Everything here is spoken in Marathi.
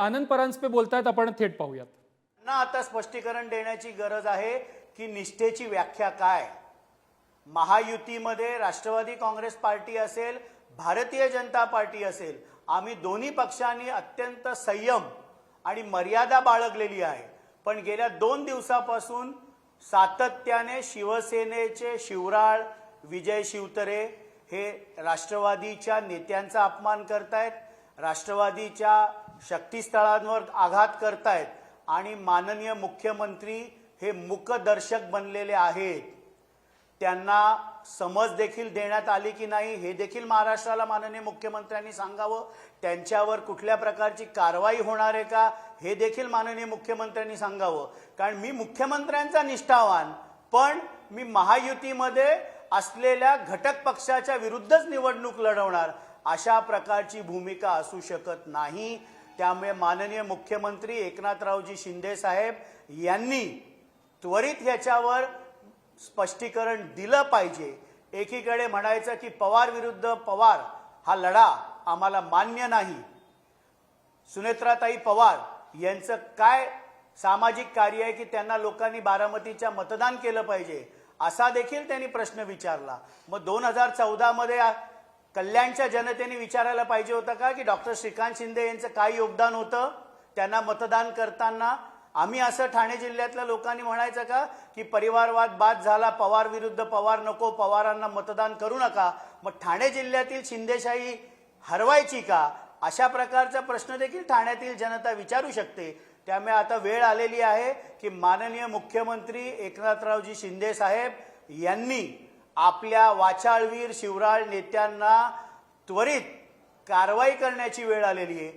आनंद परांजपे बोलतायत आपण थेट पाहूयात. ना आता स्पष्टीकरण देण्याची गरज आहे की निष्ठेची व्याख्या काय? महायुतीमध्ये राष्ट्रवादी काँग्रेस पार्टी असेल भारतीय जनता पार्टी असेल आम्ही दोन्ही पक्षांनी अत्यंत संयम आणि मर्यादा बाळगलेली आहे. पण गेल्या दोन दिवसापासून सातत्याने शिवसेनेचे शिवराळ विजय शिवतरे हे राष्ट्रवादीच्या नेत्यांचा अपमान करतायत राष्ट्रवादीच्या शक्तीस्थळांवर आघात करतायत आणि माननीय मुख्यमंत्री हे मुकदर्शक बनलेले आहेत. त्यांना समज देखील देण्यात आली की नाही हे देखील महाराष्ट्राला माननीय मुख्यमंत्र्यांनी सांगावं. त्यांच्यावर कुठल्या प्रकारची कारवाई होणार आहे का हे देखील माननीय मुख्यमंत्र्यांनी सांगावं. कारण मी मुख्यमंत्र्यांचा निष्ठावान पण मी महायुतीमध्ये असलेल्या घटक पक्षाच्या विरुद्धच निवडणूक लढवणार अशा प्रकारची भूमिका असू शकत नाही. त्यामुळे माननीय मुख्यमंत्री एकनाथरावजी शिंदे साहेब यांनी त्वरित ह्याच्यावर स्पष्टीकरण दिलं पाहिजे. एकीकडे म्हणायचं की पवार विरुद्ध पवार हा लढा आम्हाला मान्य नाही. सुनेत्राताई पवार यांचं काय सामाजिक कार्य आहे की त्यांना लोकांनी बारामतीच्या मतदान केलं पाहिजे? असा देखील त्यांनी प्रश्न विचारला. मग दोन हजार चौदामध्ये कल्याणच्या जनतेने विचारायला पाहिजे होतं का की डॉक्टर श्रीकांत शिंदे यांचं काय योगदान होतं? त्यांना मतदान करताना आम्ही असं ठाणे जिल्ह्यातल्या लोकांनी म्हणायचं का की परिवारवाद बाद झाला पवार विरुद्ध पवार नको पवारांना मतदान करू नका. मग ठाणे जिल्ह्यातील शिंदेशाही हरवायची का? अशा प्रकारचा प्रश्न देखील ठाण्यातील जनता विचारू शकते. त्यामुळे आता वेळ आलेली आहे की माननीय मुख्यमंत्री एकनाथरावजी शिंदे साहेब यांनी आपल्या वाचाळवीर शिवराळ नेत्यांना त्वरित कारवाई करण्याची वेळ आलेली आहे.